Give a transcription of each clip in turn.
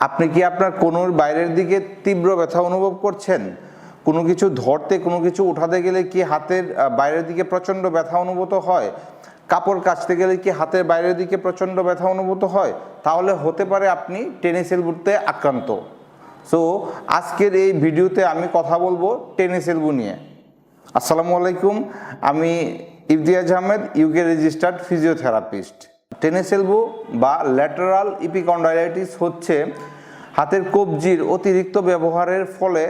আপনি কি আপনার কোনোর বাইরের দিকে তীব্র ব্যথা অনুভব করছেন? কোনো কিছু ধরতে, কোনো কিছু উঠাতে গেলে কি হাতের বাইরের দিকে প্রচণ্ড ব্যথা অনুভূত হয়? কাপড় কাচতে গেলে কি হাতের বাইরের দিকে প্রচণ্ড ব্যথা অনুভূত হয়? তাহলে হতে পারে আপনি টেনিস এলবুতে আক্রান্ত। সো, আজকের এই ভিডিওতে আমি কথা বলব টেনিস এলবু নিয়ে। আসসালামু আলাইকুম, আমি Iftiaz Ahmed, UK registered physiotherapist. Tennis elbow বা ল্যাটারাল ইপিকন্ডাইলাইটিস হচ্ছে হাতের কবজির অতিরিক্ত ব্যবহারের ফলে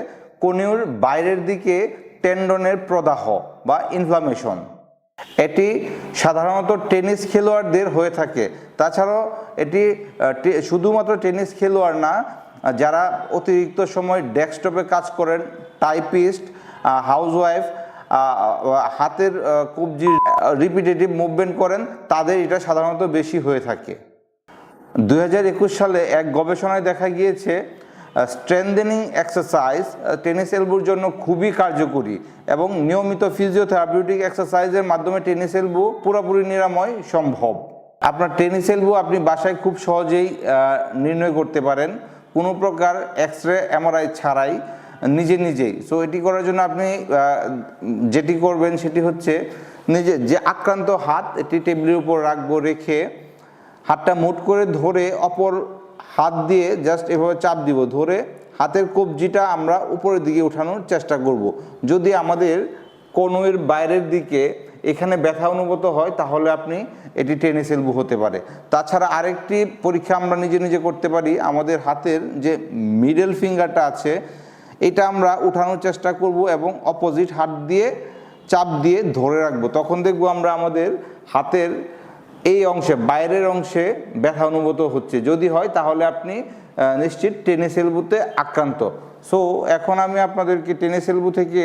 কনিউর বাইরের দিকে টেন্ডনের প্রদাহ বা ইনফ্লামেশন এটি সাধারণত টেনিস খেলোয়াড়দের হয়ে থাকে। তাছাড়াও এটি শুধুমাত্র টেনিস খেলোয়াড় না, যারা অতিরিক্ত সময় ডেস্কটপে কাজ করেন, টাইপিস্ট হাউসওয়াইফ হাতের কবজির রিপিটেটিভ মুভমেন্ট করেন, তাদের এটা সাধারণত বেশি হয়ে থাকে। দু হাজার একুশ সালে এক গবেষণায় দেখা গিয়েছে স্ট্রেন্দেনিং এক্সারসাইজ টেনিস এলবুর জন্য খুবই কার্যকরী এবং নিয়মিত ফিজিওথেরাপিউটিক এক্সারসাইজের মাধ্যমে টেনিস এলবু পুরোপুরি নিরাময় সম্ভব। আপনার টেনিস এলবু আপনি বাসায় খুব সহজেই নির্ণয় করতে পারেন। কোনো প্রকার এক্স রে এমআরআই ছাড়াই। নিজে নিজেই। সো এটি করার জন্য আপনি যেটি করবেন সেটি হচ্ছে নিজে, যে আক্রান্ত হাত, এটি টেবিলের উপর রাখব, রেখে হাতটা মুট করে ধরে অপর হাত দিয়ে জাস্ট এভাবে চাপ দিব। ধরে হাতের কবজিটা আমরা উপরের দিকে উঠানোর চেষ্টা করব। যদি আমাদের কনুয়ের বাইরের দিকে এখানে ব্যথা অনুভূত হয়, তাহলে আপনি এটি টেনিস এলবু হতে পারে। তাছাড়া আরেকটি পরীক্ষা আমরা নিজে নিজে করতে পারি। আমাদের হাতের যে মিডল ফিঙ্গারটা আছে এটা আমরা উঠানোর চেষ্টা করব এবং অপোজিট হাত দিয়ে, চাপ দিয়ে ধরে রাখব। তখন দেখব আমরা আমাদের হাতের এই অংশে, বাইরের অংশে ব্যথা অনুভূত হচ্ছে। যদি হয় তাহলে আপনি নিশ্চিত টেনিস এলবুতে আক্রান্ত। সো এখন আমি আপনাদেরকে টেনিস এলবু থেকে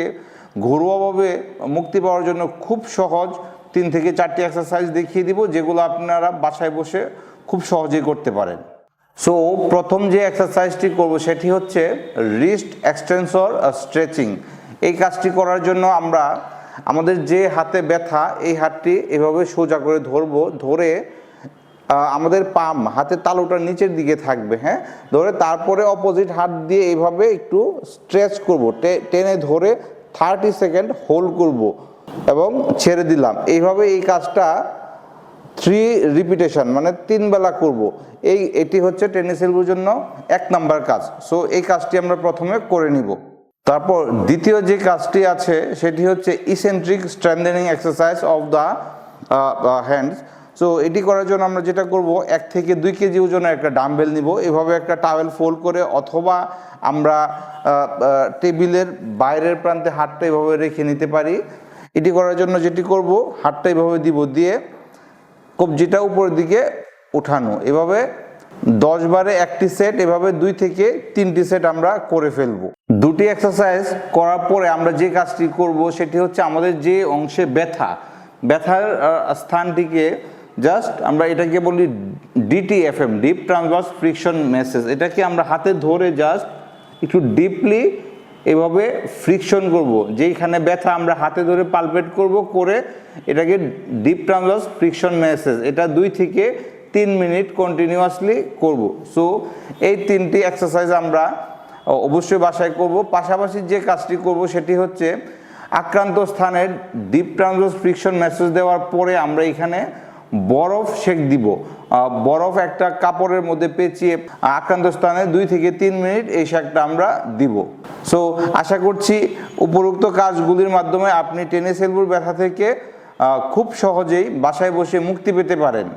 ঘরোয়াভাবে মুক্তি পাওয়ার জন্য খুব সহজ তিন থেকে চারটি এক্সারসাইজ দেখিয়ে দিব, যেগুলো আপনারা বাসায় বসে খুব সহজেই করতে পারেন। সো প্রথম যে এক্সারসাইজটি করব সেটি হচ্ছে রিস্ট এক্সটেন্সর স্ট্রেচিং এই কাজটি করার জন্য আমরা আমাদের যে হাতে ব্যথা, এই হাতটি এভাবে সোজা করে ধরবো, ধরে আমাদের পাম, হাতের তালুটা নিচের দিকে থাকবে হ্যাঁ? ধরে তারপরে অপোজিট হাত দিয়ে এইভাবে একটু স্ট্রেচ করব টেনে ধরে থার্টি সেকেন্ড হোল্ড করব এবং ছেড়ে দিলাম। এইভাবে এই কাজটা থ্রি রিপিটেশন মানে তিন বেলা করব। এই, এটি হচ্ছে টেনিস এলবুর জন্য এক নাম্বার কাজ। সো এই কাজটি আমরা প্রথমে করে নিব। তারপর দ্বিতীয় যে কাজটি আছে, সেটি হচ্ছে eccentric strengthening exercise of the hands so এটি করার জন্য আমরা যেটা করব, এক থেকে দুই কেজি ওজনের একটা ডাম্বেল নিব। এভাবে একটা টাওয়েল ফোল্ড করে অথবা আমরা টেবিলের বাইরের প্রান্তে হাতটা এভাবে রেখে নিতে পারি। এটি করার জন্য যেটি করব, হাতটা এভাবে দিব দিয়ে কবজিটা উপরের দিকে উঠানো। এভাবে দশ বারে একটি সেট, এভাবে দুই থেকে তিনটি সেট আমরা করে ফেলব। দুটি এক্সারসাইজ করার পরে আমরা যে কাজটি করব সেটি হচ্ছে আমাদের যে অংশে ব্যথা, ব্যথার স্থানটিকে জাস্ট আমরা এটাকে বলি DTFM deep transverse friction massage এটাকে আমরা হাতে ধরে জাস্ট একটু ডিপলি এভাবে ফ্রিকশন করব। যেইখানে ব্যথা আমরা হাতে ধরে পালপেট করব করে এটাকে ডিপ ট্রান্সভার্স ফ্রিকশন মেসেজ এটা দুই থেকে তিন মিনিট কন্টিনিউয়াসলি করব। সো এই তিনটি এক্সারসাইজ আমরা অবশ্যই বাসায় করব। পাশাপাশি যে কাজটি করব সেটি হচ্ছে আক্রান্ত স্থানে ডিপ ট্রান্সভার্স ফ্রিকশন মেসেজ দেওয়ার পরে আমরা এখানে বরফ সেক দিব। বরফ একটা কাপড়ের মধ্যে পেঁচিয়ে আক্রান্ত স্থানে দুই থেকে তিন মিনিট এই শেকটা আমরা দিব। সো আশা করছি উপরোক্ত কাজগুলির মাধ্যমে আপনি টেনে সেলবুর ব্যথা থেকে খুব সহজেই বাসায় বসে মুক্তি পেতে পারেন।